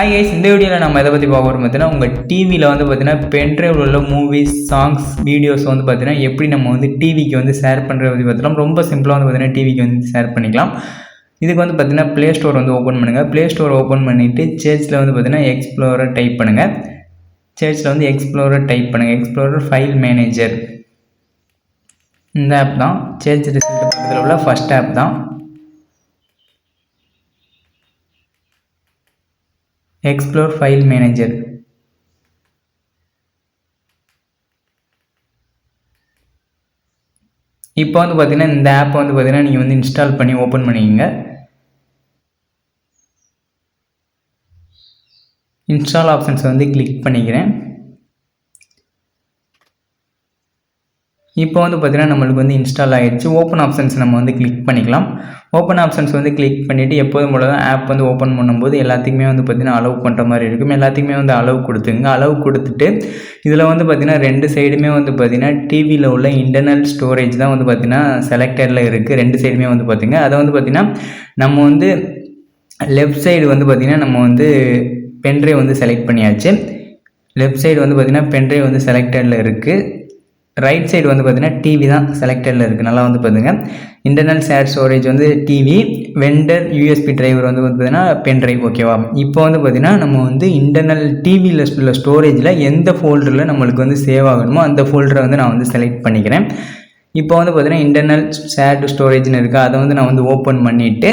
Hi guys இந்த வீடியோவில் நம்ம எதை பற்றி பார்க்க போகிறோம் பார்த்தீங்கன்னா உங்கள் டிவியில் வந்து பார்த்தீங்கன்னா பென்ட்ரைவில் உள்ள மூவிஸ் சாங்ஸ் வீடியோஸ் வந்து பார்த்தீங்கன்னா எப்படி நம்ம வந்து டிவிக்கு வந்து ஷேர் பண்ணுறது பற்றி பார்த்தீங்கன்னா ரொம்ப சிம்பிளாக வந்து பார்த்தீங்கன்னா டிவிக்கு வந்து ஷேர் பண்ணிக்கலாம். இதுக்கு வந்து பார்த்தீங்கன்னா ப்ளே ஸ்டோர் வந்து ஓப்பன் பண்ணுங்கள் ப்ளே ஸ்டோர் ஓப்பன் பண்ணிவிட்டு சேர்ச்சில் வந்து பார்த்தீங்கன்னா எக்ஸ்ப்ளோரர் டைப் பண்ணுங்கள் சேர்ச்சில் வந்து எக்ஸ்ப்ளோரர் டைப் பண்ணுங்கள் எக்ஸ்ப்ளோரர் ஃபைல் மேனேஜர் இந்த ஆப் தான். சேர்ச் ரிசல்ட் பக்கத்தில் உள்ள ஃபஸ்ட் ஆப் தான். எக்ஸ்ப்ளோர் ஃபைல் மேனேஜர் இப்போ வந்து பார்த்தீங்கன்னா இந்த ஆப்பை வந்து பார்த்தீங்கன்னா நீங்கள் வந்து இன்ஸ்டால் பண்ணி ஓப்பன் பண்ணிக்கோங்க. இன்ஸ்டால் ஆப்ஷன்ஸ் வந்து கிளிக் பண்ணிக்கிறேன். இப்போ வந்து பார்த்தீங்கன்னா நம்மளுக்கு வந்து இன்ஸ்டால் ஆகிடுச்சு ஓப்பன் ஆப்ஷன்ஸ் நம்ம வந்து கிளிக் பண்ணிக்கலாம். ஓப்பன் ஆப்ஷன்ஸ் வந்து கிளிக் பண்ணிவிட்டு எப்போதும் போல தான் ஆப் வந்து ஓப்பன் பண்ணும்போது எல்லாத்துக்குமே வந்து பார்த்திங்கன்னா அலோவ் பண்ணுற மாதிரி இருக்கும். எல்லாத்துக்குமே வந்து அலோவ் கொடுத்துங்க. அலோவ் கொடுத்துட்டு இதில் வந்து பார்த்திங்கன்னா ரெண்டு சைடுமே வந்து பார்த்திங்கன்னா டிவியில் உள்ள இன்டர்னல் ஸ்டோரேஜ் தான் வந்து பார்த்திங்கன்னா செலக்டடில் இருக்குது ரெண்டு சைடுமே வந்து பார்த்திங்க. அதை வந்து பார்த்திங்கன்னா நம்ம வந்து லெஃப்ட் சைடு வந்து பார்த்திங்கன்னா நம்ம வந்து பென்ட்ரைவ் வந்து செலக்ட் பண்ணியாச்சு. லெஃப்ட் சைடு வந்து பார்த்திங்கன்னா பென்ட்ரைவ் வந்து செலக்டடில் இருக்குது ரைட் சைடு வந்து பார்த்திங்கன்னா டிவி தான் செலக்டடில் இருக்குது நல்லா வந்து பார்த்துங்க இன்டர்னல் ஷேர் ஸ்டோரேஜ் வந்து டிவி வெண்டர் யூஎஸ்பி டிரைவர் வந்து பார்த்திங்கன்னா பென் டிரைவ் ஓகேவா இப்போ வந்து பார்த்திங்கன்னா நம்ம வந்து இன்டர்னல் டிவியில் உள்ள ஸ்டோரேஜில் எந்த ஃபோல்டரில் நம்மளுக்கு வந்து சேவ் ஆகணுமோ அந்த ஃபோல்டரை வந்து நான் வந்து செலக்ட் பண்ணிக்கிறேன். இப்போ வந்து பார்த்திங்கன்னா இன்டர்னல் ஷேர்டு ஸ்டோரேஜ்னு இருக்குது அதை வந்து நான் வந்து ஓப்பன் பண்ணிவிட்டு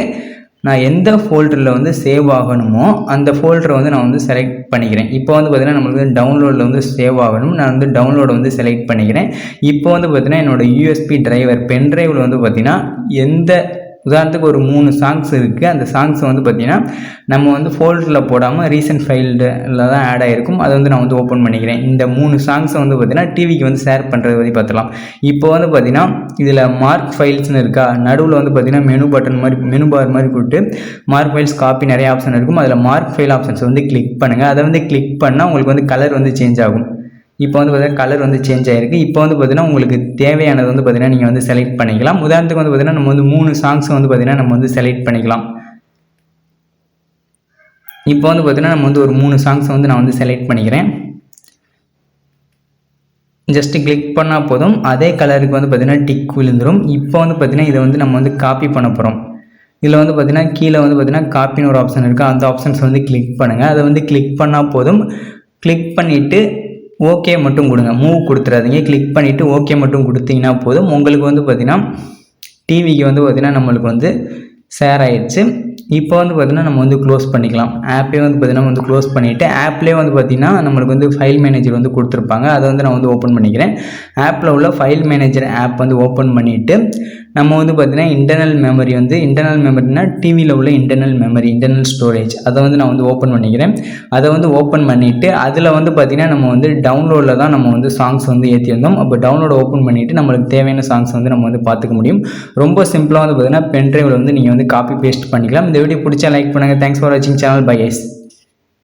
நான் எந்த ஃபோல்டரில் வந்து சேவ் ஆகணுமோ அந்த ஃபோல்டரை வந்து நான் வந்து செலக்ட் பண்ணிக்கிறேன். இப்போ வந்து பார்த்திங்கன்னா நம்மளுக்கு வந்து டவுன்லோடில் வந்து சேவ் ஆகணும். நான் வந்து டவுன்லோடை வந்து செலக்ட் பண்ணிக்கிறேன். இப்போ வந்து பார்த்திங்கன்னா என்னோடய யூஎஸ்பி டிரைவர் பென் டிரைவில் வந்து பார்த்திங்கன்னா எந்த உதாரணத்துக்கு ஒரு மூணு சாங்ஸ் இருக்குது அந்த சாங்ஸ் வந்து பார்த்திங்கன்னா நம்ம வந்து ஃபோல்டரில் போடாமல் ரீசன்ட் ஃபைல்டில் தான் ஆட் ஆகிருக்கும் அதை வந்து நான் வந்து ஓப்பன் பண்ணிக்கிறேன். இந்த மூணு சாங்ஸை வந்து பார்த்திங்கன்னா டிவிக்கு வந்து ஷேர் பண்ணுறது பற்றி பார்த்துலாம் இப்போ வந்து பார்த்திங்கன்னா இதில் மார்க் ஃபைல்ஸ்னு இருக்கா? நடுவில் வந்து பார்த்திங்கன்னா மெனு பட்டன் மாதிரி மெனு பார் மாதிரி போட்டு மார்க் ஃபைல்ஸ் காப்பி நிறைய ஆப்ஷன் இருக்கும். அதில் மார்க் ஃபைல் ஆப்ஷன்ஸ் வந்து கிளிக் பண்ணுங்கள் அதை வந்து கிளிக் பண்ணால் உங்களுக்கு வந்து கலர் வந்து சேஞ்ச் ஆகும். இப்போ வந்து பார்த்தீங்கன்னா கலர் வந்து சேஞ்ச் ஆகிருக்கு இப்போ வந்து பார்த்தீங்கன்னா உங்களுக்கு தேவையானது வந்து பார்த்தீங்கன்னா நீங்கள் வந்து செலக்ட் பண்ணிக்கலாம் உதாரணத்துக்கு வந்து பார்த்தீங்கன்னா நம்ம வந்து மூணு சாங்ஸ் வந்து பார்த்தீங்கன்னா நம்ம வந்து செலக்ட் பண்ணிக்கலாம் இப்போ வந்து பார்த்தீங்கன்னா நம்ம வந்து ஒரு மூணு சாங்ஸ் வந்து நான் வந்து செலக்ட் பண்ணிக்கிறேன் ஜஸ்ட்டு கிளிக் பண்ணால் போதும் அதே கலருக்கு வந்து பார்த்திங்கன்னா டிக் விழுந்துடும் இப்போ வந்து பார்த்திங்கன்னா இதை வந்து நம்ம வந்து காப்பி பண்ண போகிறோம் இதில் வந்து பார்த்திங்கன்னா கீழே வந்து பார்த்திங்கன்னா காப்பின்னு ஒரு ஆப்ஷன் இருக்குது அந்த ஆப்ஷன்ஸ் வந்து கிளிக் பண்ணுங்கள் அதை வந்து கிளிக் பண்ணால் போதும் கிளிக் பண்ணிவிட்டு ஓகே மட்டும் கொடுங்க. மூவ் கொடுத்துறாதீங்க. கிளிக் பண்ணிவிட்டு ஓகே மட்டும் கொடுத்தீங்கன்னா போதும். உங்களுக்கு வந்து பார்த்திங்கன்னா டிவிக்கு வந்து பார்த்திங்கன்னா நம்மளுக்கு வந்து ஷேர் ஆகிடுச்சு இப்போ வந்து பார்த்திங்கன்னா நம்ம வந்து க்ளோஸ் பண்ணிக்கலாம். ஆப்பே வந்து பார்த்திங்கன்னா வந்து க்ளோஸ் பண்ணிவிட்டு ஆப்லேயே வந்து பார்த்திங்கன்னா நம்மளுக்கு வந்து ஃபைல் மேனேஜர் வந்து கொடுத்துருப்பாங்க. அதை வந்து நான் வந்து ஓப்பன் பண்ணிக்கிறேன். ஆப்பில் உள்ள ஃபைல் மேனேஜர் ஆப் வந்து ஓப்பன் பண்ணிவிட்டு நம்ம வந்து பார்த்திங்கன்னா இன்டர்னல் மெமரி வந்து இன்டர்னல் மெமரினா டிவியில் உள்ள இன்டர்னல் மெமரி இன்டர்னல் ஸ்டோரேஜ் அதை வந்து நான் வந்து ஓப்பன் பண்ணிக்கிறேன். அதை வந்து ஓப்பன் பண்ணிவிட்டு அதில் வந்து பார்த்திங்கன்னா நம்ம வந்து டவுன்லோடில் தான் நம்ம வந்து சாங்ஸ் வந்து ஏற்றியிருந்தோம் அப்போ டவுன்லோட் ஓப்பன் பண்ணிவிட்டு நம்மளுக்கு தேவையான சாங்ஸ் வந்து நம்ம வந்து பார்த்துக்க முடியும். ரொம்ப சிம்பிளாக வந்து பார்த்திங்கன்னா பென்ட்ரைவில் வந்து நீங்கள் வந்து காப்பி பேஸ்ட் பண்ணிக்கலாம். இந்த வீடியோ பிடிச்சா லைக் பண்ணுங்கள் தேங்க்ஸ் ஃபார் வாட்சிங் சேனல் பை எஸ்